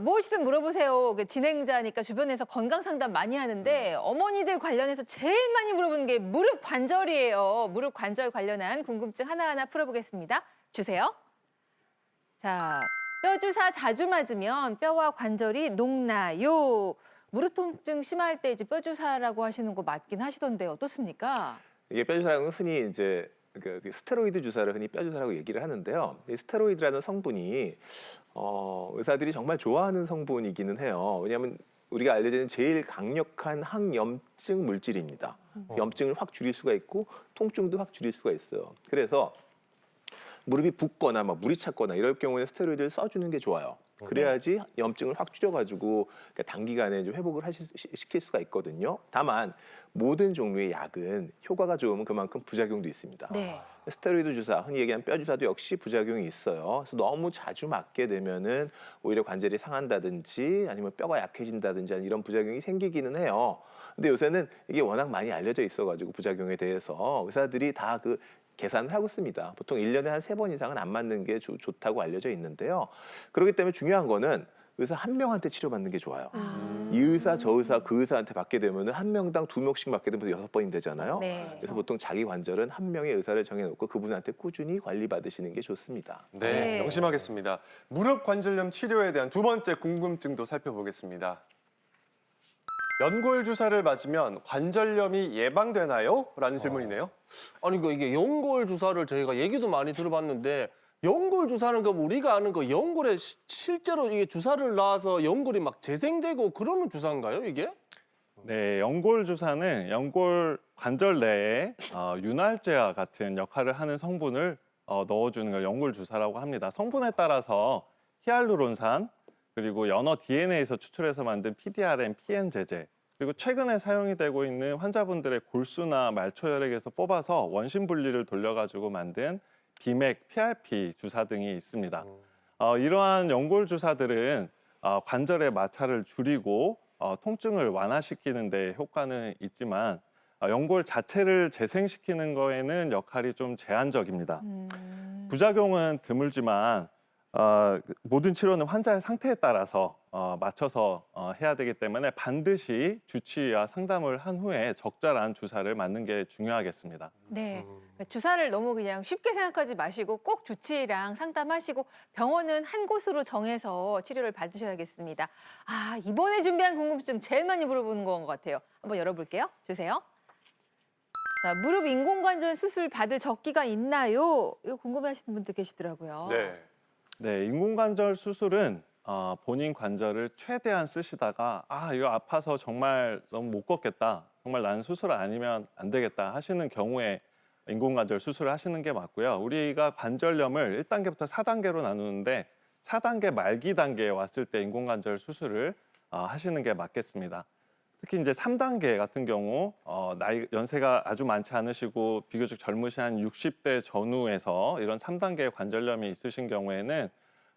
무엇이든 물어보세요. 그 진행자니까 주변에서 건강 상담 많이 하는데 어머니들 관련해서 제일 많이 물어보는 게 무릎 관절이에요. 무릎 관절 관련한 궁금증 하나하나 풀어보겠습니다. 주세요. 자, 뼈 주사 자주 맞으면 뼈와 관절이 녹나요. 무릎 통증 심할 때 이제 뼈 주사라고 하시는 거 맞긴 하시던데 어떻습니까? 이게 뼈 주사는 흔히 이제 그 스테로이드 주사를 흔히 뼈 주사라고 얘기를 하는데요. 이 스테로이드라는 성분이 어, 의사들이 정말 좋아하는 성분이기는 해요. 왜냐하면 우리가 있는 제일 강력한 항염증 물질입니다. 염증을 확 줄일 수가 있고 통증도 확 줄일 수가 있어요. 그래서 무릎이 붓거나 막 물이 찼거나 이럴 경우에 스테로이드를 써주는 게 좋아요. 그래야지 염증을 확 줄여가지고 그러니까 단기간에 좀 회복을 하실, 시- 시킬 수가 있거든요. 다만 모든 종류의 약은 효과가 좋으면 그만큼 부작용도 있습니다. 네. 스테로이드 주사, 흔히 얘기하는 뼈 주사도 역시 부작용이 있어요. 그래서 너무 자주 맞게 되면은 오히려 관절이 상한다든지 아니면 뼈가 약해진다든지 하는 이런 부작용이 생기기는 해요. 근데 요새는 이게 워낙 많이 알려져 있어가지고 부작용에 대해서 의사들이 다 그 계산을 하고 있습니다. 보통 일년에 한 세 번 이상은 안 맞는 게 좋- 좋다고 알려져 있는데요. 그렇기 때문에 중요한 거는 의사 한 명한테 치료받는 게 좋아요. 아. 이 의사 저 의사 그 의사한테 받게 되면은 한 명당 두 명씩 받게 되면 여섯 번이 되잖아요. 네. 그래서 보통 자기 관절은 한 명의 의사를 정해놓고 그분한테 꾸준히 관리 받으시는 게 좋습니다. 네, 네. 명심하겠습니다. 무릎 관절염 치료에 대한 두 번째 궁금증도 살펴보겠습니다. 연골 주사를 맞으면 관절염이 예방되나요? 라는 질문이네요. 아니 그 이게 연골 주사를 저희가 얘기도 많이 들어봤는데 연골 주사는 그 우리가 아는 그 연골에 시- 실제로 이게 주사를 놔서 연골이 막 재생되고 그러는 주사인가요 이게? 네, 연골 주사는 연골 관절 내에 어, 윤활제와 같은 역할을 하는 성분을 어, 넣어주는 걸 연골 주사라고 합니다. 성분에 따라서 히알루론산 그리고 연어 DNA에서 추출해서 만든 PDRN, PN 제제 그리고 최근에 사용이 되고 있는 환자분들의 골수나 말초 혈액에서 뽑아서 원심 분리를 돌려가지고 만든 비맥, PRP 주사 등이 있습니다. 어, 이러한 연골 주사들은 어, 관절의 마찰을 줄이고 어, 통증을 완화시키는 데 효과는 있지만 어, 연골 자체를 재생시키는 거에는 역할이 좀 제한적입니다. 음. 부작용은 드물지만 어, 모든 치료는 환자의 상태에 따라서 어, 맞춰서 어, 해야 되기 때문에 반드시 주치의와 상담을 한 후에 적절한 주사를 맞는 게 중요하겠습니다. 네. 그러니까 주사를 너무 그냥 쉽게 생각하지 마시고 꼭 주치의랑 상담하시고 병원은 한 곳으로 정해서 치료를 받으셔야겠습니다. 아, 이번에 준비한 궁금증 제일 많이 물어보는 것 같아요. 한번 열어볼게요. 주세요. 자, 무릎 인공관절 수술 받을 적기가 있나요? 이거 궁금해하시는 분들 계시더라고요. 네. 네, 인공관절 수술은 어, 본인 관절을 최대한 쓰시다가 아 이거 아파서 정말 너무 못 걷겠다, 정말 나는 수술 아니면 안 되겠다 하시는 경우에 인공관절 수술을 하시는 게 맞고요. 우리가 관절염을 1단계부터 4단계로 나누는데 4단계 말기 단계에 왔을 때 인공관절 수술을 어, 하시는 게 맞겠습니다. 특히 이제 3단계 같은 경우 어, 나이 연세가 아주 많지 않으시고 비교적 젊으신 한 60대 전후에서 이런 3단계 관절염이 있으신 경우에는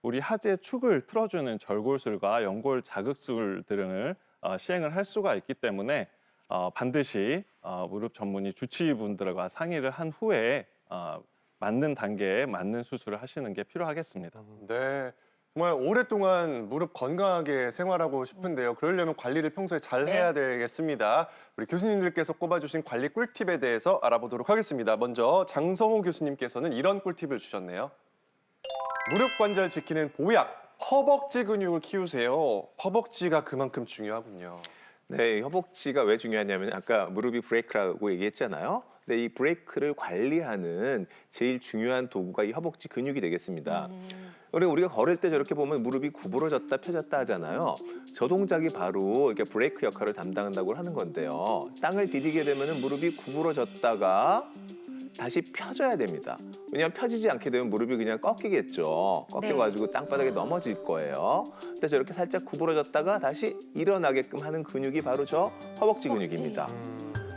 우리 하지의 축을 틀어주는 절골술과 연골 자극술 등을 어, 시행을 할 수가 있기 때문에 어, 반드시 어, 무릎 전문의 주치의분들과 상의를 한 후에 어, 맞는 단계에 맞는 수술을 하시는 게 필요하겠습니다. 네. 정말 오랫동안 무릎 건강하게 생활하고 싶은데요. 그러려면 관리를 평소에 잘 네. 해야 되겠습니다. 우리 교수님들께서 꼽아주신 관리 꿀팁에 대해서 알아보도록 하겠습니다. 먼저 장성호 교수님께서는 이런 꿀팁을 주셨네요. 무릎 관절 지키는 보약, 허벅지 근육을 키우세요. 허벅지가 그만큼 중요하군요. 네, 이 허벅지가 왜 중요하냐면 아까 무릎이 브레이크라고 얘기했잖아요. 근데 이 브레이크를 관리하는 제일 중요한 도구가 이 허벅지 근육이 되겠습니다. 우리 우리가 걸을 때 저렇게 보면 무릎이 구부러졌다 펴졌다 하잖아요. 저 동작이 바로 이렇게 브레이크 역할을 담당한다고 하는 건데요. 땅을 디디게 되면 무릎이 구부러졌다가 다시 펴져야 됩니다. 왜냐하면 펴지지 않게 되면 무릎이 그냥 꺾이겠죠. 꺾여가지고 땅바닥에 넘어질 거예요. 근데 저렇게 살짝 구부러졌다가 다시 일어나게끔 하는 근육이 바로 저 허벅지 허벅지. 근육입니다.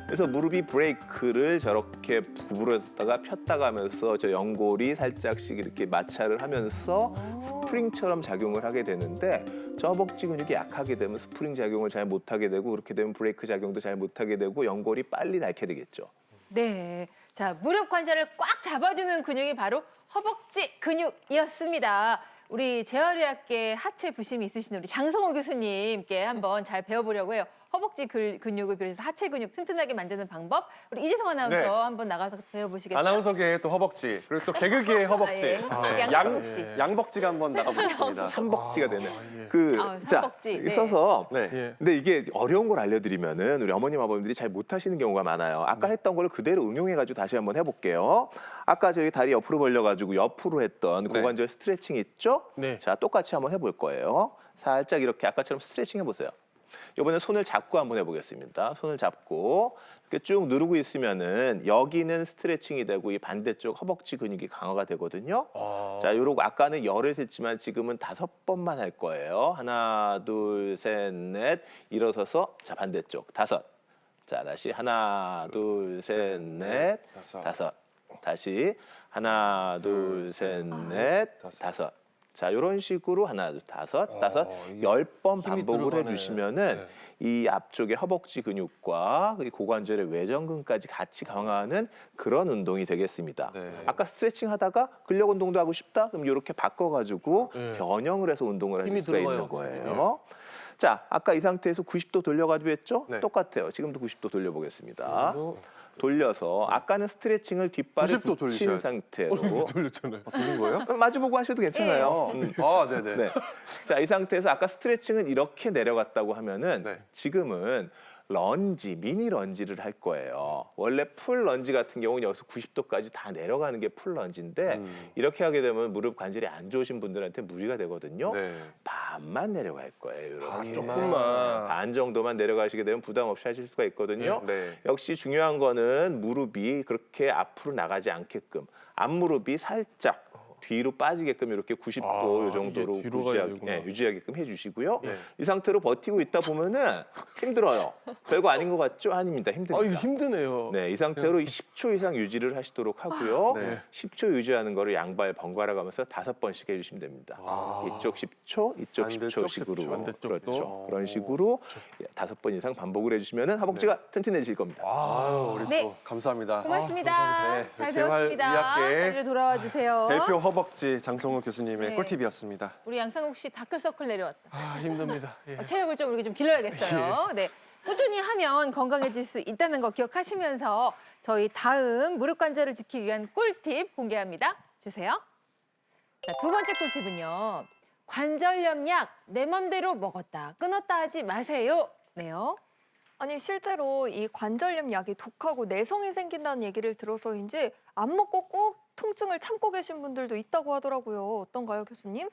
그래서 무릎이 브레이크를 저렇게 구부러졌다가 폈다가 하면서 저 연골이 살짝씩 이렇게 마찰을 하면서 스프링처럼 작용을 하게 되는데 저 허벅지 근육이 약하게 되면 스프링 작용을 잘 못하게 되고 그렇게 되면 브레이크 작용도 잘 못하게 되고 연골이 빨리 닳게 되겠죠. 네. 자, 무릎 관절을 꽉 잡아주는 근육이 바로 허벅지 근육이었습니다. 우리 재활의학계 하체 부심이 있으신 우리 장성호 교수님께 한번 잘 배워보려고 해요. 허벅지 근- 근육을 비롯해서 하체 근육 튼튼하게 만드는 방법. 우리 이재성 아나운서 네. 한번 나가서 배워보시겠어요? 아나운서계의 또 허벅지 그리고 또 개그계의 허벅지 아, 예. 네. 양- 양, 양복지. 양복지가 한번 나가보겠습니다. 삼벅지가 되는 예. 그 아, 자, 삼벅지. 네. 있어서 네. 예. 근데 이게 어려운 걸 알려드리면은 우리 어머님 아버님들이 잘 못하시는 경우가 많아요. 아까 했던 걸 그대로 응용해가지고 다시 한번 해볼게요. 아까 저희 다리 옆으로 벌려가지고 옆으로 했던 네. 고관절 스트레칭 있죠? 네. 자 똑같이 한번 해볼 거예요. 살짝 이렇게 아까처럼 스트레칭 해보세요. 이번에 손을 잡고 한번 해보겠습니다. 손을 잡고 이렇게 쭉 누르고 있으면은 여기는 스트레칭이 되고 이 반대쪽 허벅지 근육이 강화가 되거든요. 자, 요러고 아까는 열을 셌지만 지금은 다섯 번만 할 거예요. 하나, 둘, 셋, 넷. 일어서서 자 반대쪽 다섯. 자 다시 하나, 둘, 셋, 넷, 다섯. 다섯. 다시 하나, 둘, 셋, 넷, 다섯. 자, 이런 식으로 하나, 둘, 다섯, 어, 다섯, 이게 열 번 힘이 반복을 들어가네. 해주시면은 네. 이 앞쪽의 허벅지 근육과 이 고관절의 외전근까지 같이 강화하는 그런 운동이 되겠습니다. 네. 아까 스트레칭 하다가 근력 운동도 하고 싶다? 그럼 이렇게 바꿔가지고 네. 변형을 해서 운동을 하실 힘이 수가 있는 들어가요, 거예요. 자, 아까 이 상태에서 90도 돌려가지고 했죠? 네. 똑같아요. 지금도 90도 돌려보겠습니다. 그리고 돌려서 아까는 스트레칭을 뒷발에 90도 붙인 돌리셔야죠. 상태로 돌렸잖아요. 돌린 거예요? 마주보고 하셔도 괜찮아요. 음. 아, 네네. 네. 자, 이 상태에서 아까 스트레칭은 이렇게 내려갔다고 하면은 네. 지금은 런지, 미니 런지를 할 거예요. 원래 풀 런지 같은 경우는 여기서 90도까지 다 내려가는 게 풀 런지인데 음. 이렇게 하게 되면 무릎 관절이 안 좋으신 분들한테 무리가 되거든요. 네. 반만 내려갈 거예요. 이렇게. 반 조금만. 반 정도만 내려가시게 되면 부담 없이 하실 수가 있거든요. 네. 역시 중요한 거는 무릎이 그렇게 앞으로 나가지 않게끔 앞무릎이 살짝 뒤로 빠지게끔 이렇게 90도 아, 요 정도로 이게 뒤로 유지하, 되구나. 예, 유지하게끔 해주시고요. 네. 이 상태로 버티고 있다 보면은 힘들어요. 별거 아닌 것 같죠? 아닙니다. 아 힘듭니다. 이거 힘드네요. 네, 이 상태로 10초 이상 유지를 하시도록 하고요. 네. 10초 유지하는 거를 양발 번갈아 가면서 다섯 번씩 해주시면 됩니다. 이쪽 10초, 이쪽 반대쪽 10초 식으로 10초, 반대쪽도. 그렇죠. 그런 식으로 다섯 번 이상 반복을 해주시면 허벅지가 튼튼해질 겁니다. 아유, 우리 네. 또 감사합니다. 고맙습니다. 네, 잘 재활 배웠습니다. 의학계 자리로 돌아와 주세요. 대표 허벅 지 장성호 교수님의 네. 꿀팁이었습니다. 우리 양상욱 씨 다크서클 내려왔다. 아 힘듭니다. 예. 어, 체력을 좀 우리가 좀 길러야겠어요. 네. 꾸준히 하면 건강해질 수 있다는 거 기억하시면서 저희 다음 무릎 관절을 지키기 위한 꿀팁 공개합니다. 주세요. 자, 두 번째 꿀팁은요. 관절염 약 내 맘대로 먹었다 끊었다 하지 마세요. 네요. 아니 실제로 이 관절염 약이 독하고 내성이 생긴다는 얘기를 들어서인지 안 먹고 꼭 통증을 참고 계신 분들도 있다고 하더라고요. 어떤가요, 교수님?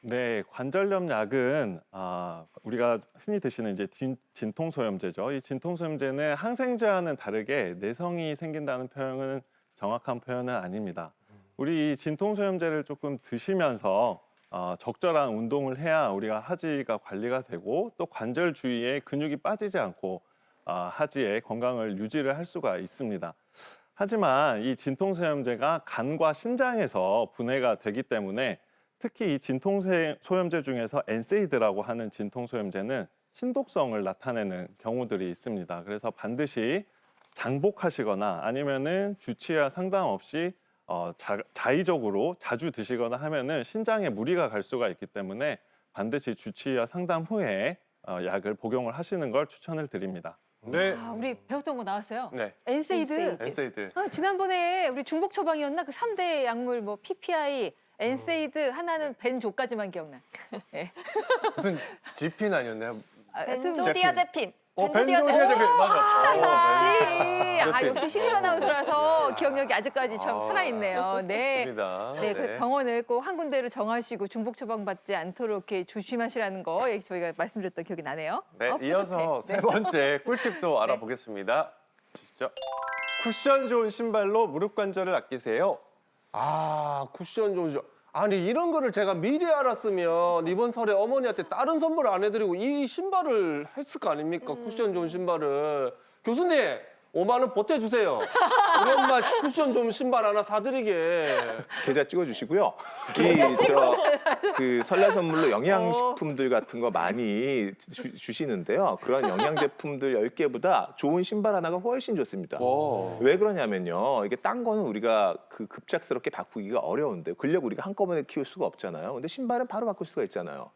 네, 관절염 약은 아, 우리가 흔히 드시는 이제 진, 진통소염제죠. 이 진통소염제는 항생제와는 다르게 내성이 생긴다는 표현은 정확한 표현은 아닙니다. 우리 이 진통소염제를 조금 드시면서 어, 적절한 운동을 해야 우리가 하지가 관리가 되고 또 관절 주위에 근육이 빠지지 않고 어, 하지의 건강을 유지를 할 수가 있습니다. 하지만 이 진통소염제가 간과 신장에서 분해가 되기 때문에 특히 이 진통소염제 중에서 엔세이드라고 하는 진통소염제는 신독성을 나타내는 경우들이 있습니다. 그래서 반드시 장복하시거나 아니면은 주치의와 상담 없이 어, 자, 자의적으로 자주 드시거나 하면은 신장에 무리가 갈 수가 있기 때문에 반드시 주치의와 상담 후에 어, 약을 복용을 하시는 걸 추천을 드립니다. 네. 아, 우리 배웠던 거 나왔어요. 네. 엔세이드. 엔세이드. 아, 지난번에 우리 중복 처방이었나 그 삼대 약물 뭐 PPI, 엔세이드 하나는 벤조까지만 기억나. 네. 무슨 지핀 아니었나요? 아, 하여튼 벤조디아제핀. 어, 벤조디아제핀 맞아. 역시 아 제핀. 역시 신유 아나운서라서 기억력이 아직까지 참 아, 살아있네요. 네. 좋습니다. 네, 그 병원을 꼭 한 군데를 정하시고 중복 처방받지 않도록 이렇게 조심하시라는 거 예, 저희가 말씀드렸던 기억이 나네요. 네, 어, 이어서 뿌듯해. 세 번째 꿀팁도 알아보겠습니다. 주시죠. 쿠션 좋은 신발로 무릎 관절을 아끼세요. 아 쿠션 좋으죠. 아니 이런 거를 제가 미리 알았으면 이번 설에 어머니한테 다른 선물 안 해드리고 이 신발을 했을 거 아닙니까? 쿠션 좋은 신발을 교수님 5만 원 보태주세요. 우리 엄마 쿠션 좀 신발 하나 사드리게. 계좌 찍어주시고요. 이저그 설날 선물로 영양식품들 같은 거 많이 주, 시는데요 그런 영양 제품들 10개보다 좋은 신발 하나가 훨씬 좋습니다. 와. 왜 그러냐면요. 이게 딴 거는 우리가 그 급작스럽게 바꾸기가 어려운데 근력 우리가 한꺼번에 키울 수가 없잖아요. 근데 신발은 바로 바꿀 수가 있잖아요.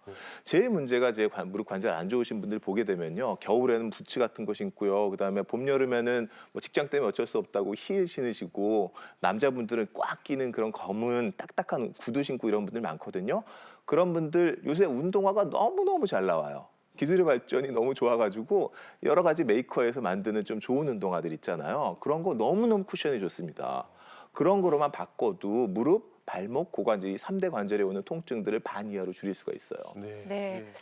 제일 문제가 제 관- 무릎 관절 안 좋으신 분들 보게 되면요. 겨울에는 부츠 같은 거 신고요. 그다음에 봄 여름에는 뭐 직장 때문에 어쩔 수 없다고 힐 신으시고 남자분들은 꽉 끼는 그런 검은 딱딱한 구두 신고 이런 분들 많거든요. 그런 분들 요새 운동화가 너무너무 잘 나와요. 기술의 발전이 너무 좋아가지고 여러 가지 메이커에서 만드는 좀 좋은 운동화들 있잖아요. 그런 거 너무너무 쿠션이 좋습니다. 그런 거로만 바꿔도 무릎, 발목, 고관절 이 삼대 관절에 오는 통증들을 반 이하로 줄일 수가 있어요. 네. 네.